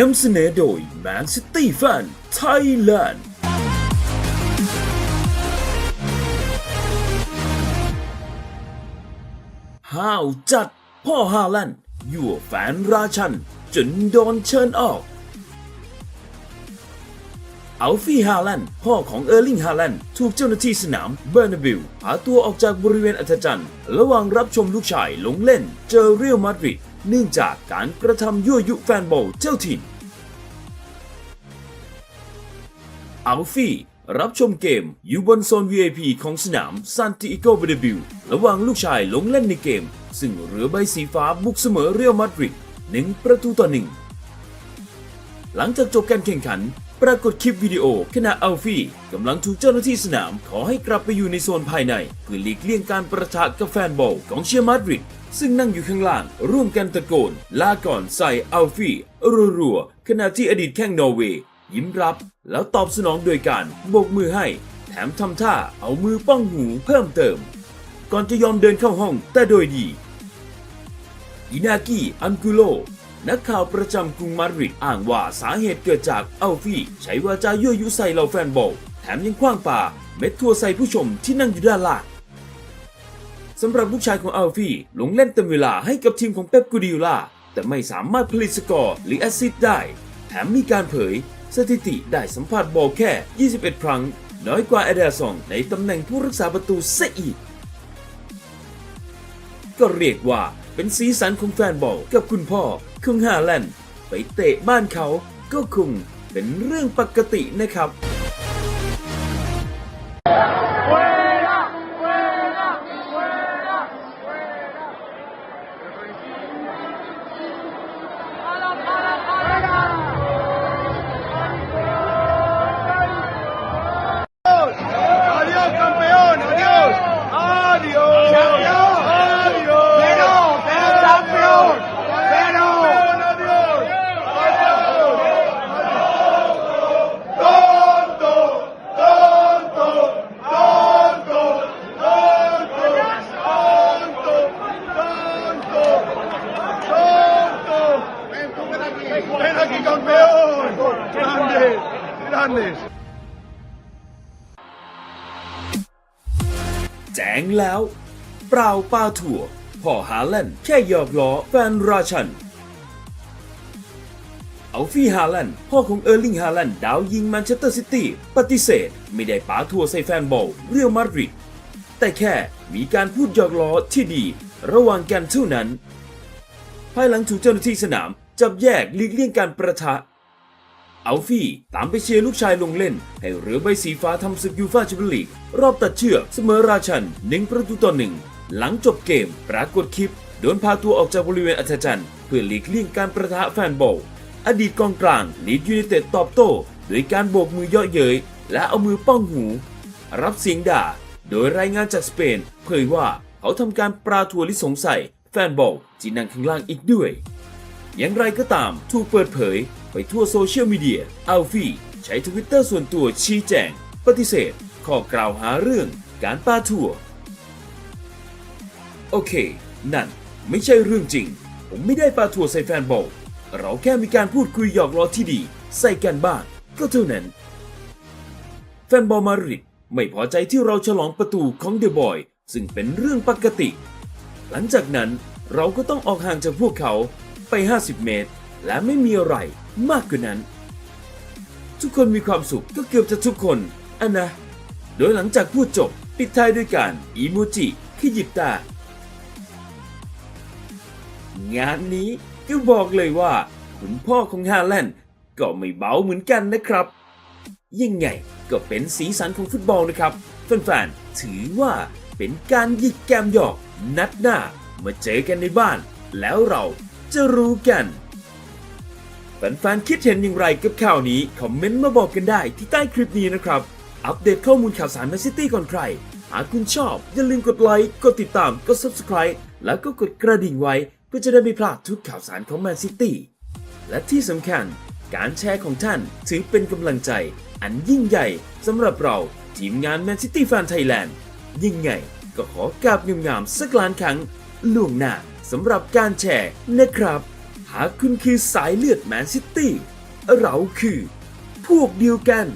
นำเสนอโดย Man City Fan Thailand ห้าวจัดพ่อฮาแลนด์ยั่วแฟนราชัน จนโดนเชิญออก อัลฟี่ฮาแลนพ่อของเออร์ลิงฮาแลนถูกเจ้าหน้าที่สนามเบอร์นาบิลหาตัวออกจากบริเวณอัธจันทร์ระหว่างรับชมลูกชายลงเล่นเจอเรียลมาดริด เนื่องจากการกระทำยั่วยุแฟนบอลเจ้าถิ่น อัลฟี่รับชมเกมอยู่บนโซน VIP ของสนามซานติโกเบเดบิลระหว่างลูกชายลงเล่นในเกม ซึ่งเรือใบสีฟ้าบุกเสมอเรียลมาดริดหนึ่งประตูต่อหนึ่งหลังจากจบการแข่งขัน ปรากฏคลิปวิดีโอ ขณะอัลฟี่กำลังถูกเจ้าหน้าที่สนาม ขอให้กลับไปอยู่ในโซนภายใน เพื่อหลีกเลี่ยงการประทะกับแฟนบอลของเชียร์มาดริดซึ่งนั่งอยู่ข้างล่าง ร่วมกันตะโกน ลาก่อนใส่อัลฟี่รัวๆขณะที่อดีตแข้งนอร์เวย์ยิ้มรับ แล้วตอบสนองโดยการโบกมือให้ แถมทำท่าเอามือป้องหูเพิ่มเติม ก่อนจะยอมเดินเข้าห้องแต่โดยดีอินากิอันกุโล นักข่าวประจำกรุงมาดริดอ้างว่าสาเหตุเกิดจากอัลฟี่ใช้วาจายั่วยุใส่เหล่าแฟนบอลแถมยังคว้างปาเม็ดทั่วใส่ผู้ชมที่นั่งอยู่ด้านล่างสำหรับลูกชายของอัลฟี่ลงเล่นเต็มเวลาให้กับทีมของเป๊ปกูดิโอลาแต่ไม่สามารถผลิตสกอร์หรือแอสซิสต์ได้ แถมมีการเผย สถิติได้สัมผัสบอลแค่ 21 ครั้ง น้อยกว่าเอเดอร์ซองในตำแหน่งผู้รักษาประตูซะอีก ก็เรียกว่า เป็นสีสันของแฟนบอลกับคุณพ่อคุงฮาแลนด์ไปเตะบ้านเขาก็คงเป็นเรื่องปกตินะครับ aquí, campeón. Grande, grande. แจ้งแล้ว เปล่าปาถั่วพ่อฮาแลนด์แค่หยอกล้อแฟนราชันอัลฟี่ฮาแลนด์พ่อของเออร์ลิงฮาแลนด์ดาวยิงแมนเชสเตอร์ซิตี้ปฏิเสธ ไม่ได้ปาถั่วใส่แฟนบอลเรียลมาดริดแต่แค่มีการพูดหยอกล้อที่ดี ระหว่างกันเท่านั้น ภายหลังถูกเจ้าหน้าที่สนาม จับแยกหลีกเลี่ยงการประทะอัลฟี่ตามไปเชียร์ลูกชายลงเล่น ให้เรือใบสีฟ้าทำศึกยูฟ่าแชมเปี้ยนลีก รอบตัดเชือกเสมอราชันหนึ่งประตูต่อหนึ่งหลังจบเกม ปรากฏคลิป โดนพาตัวออกจากบริเวณอัธจันทร์เพื่อหลีกเลี่ยงการประทะแฟนบอล อดีตกองกลางลีดยูไนเต็ดตอบโต้โดยการโบกมือเยาะเย้ยและเอามือป้องหู รับเสียงด่า โดยรายงานจากสเปน เผยว่าเขาทำการปราทัวลิสงสัยแฟนบอลที่นั่งข้างล่างอีกด้วย อย่างไรก็ตามถูกเปิดเผยไปทั่วโซเชียลมีเดียอัลฟี่ใช้ทวิตเตอร์ส่วนตัวชี้แจง ปฏิเสธ ข้อกล่าวหาเรื่องการปาทัวร์โอเค นั่นไม่ใช่เรื่องจริง ผมไม่ได้ปาทัวร์ใส่แฟนบอลเราแค่มีการพูดคุยหยอกล้อที่ดี ใส่กันบ้างก็เท่านั้น แฟนบอลมาริดไม่พอใจที่เราฉลองประตูของเดอะบอยซึ่งเป็นเรื่องปกติ หลังจากนั้นเราก็ต้องออกห่างจากพวกเขา ไป 50 เมตร และไม่มีอะไรมากกว่านั้น ทุกคนมีความสุขก็เกือบจะทุกคนอันนะ โดยหลังจากพูดจบปิดท้ายด้วยการอีโมจิขยิบตา งานนี้ก็บอกเลยว่า คุณพ่อของฮาแลนด์ก็ไม่เบาเหมือนกันนะครับ ยังไงก็เป็นสีสันของฟุตบอลนะครับแฟนๆถือว่าเป็นการหยิกแกมหยอกนัดหน้ามาเจอกันในบ้าน แล้วเรา จะรู้กันแฟนๆคิดเห็นอย่างไรกับข่าวนี้ คอมเมนต์มาบอกกันได้ที่ใต้คลิปนี้นะครับ อัปเดตข้อมูลข่าวสารแมนซิตี้ก่อนใคร หากคุณชอบ อย่าลืมกดไลค์ กดติดตาม กด subscribe แล้วก็กดกระดิ่งไว้เพื่อจะได้ไม่พลาดทุกข่าวสารของแมนซิตี้และที่สำคัญ การแชร์ของท่านถือเป็นกำลังใจ อันยิ่งใหญ่สำหรับเราทีมงาน Man City Fan Thailand ยิ่งไงก็ขอกราบงามๆสักล้านครั้งล่วงหน้า สำหรับการแชร์นะครับ หากคุณคือสายเลือดแมนซิตี้เราคือ พวกเดียวกัน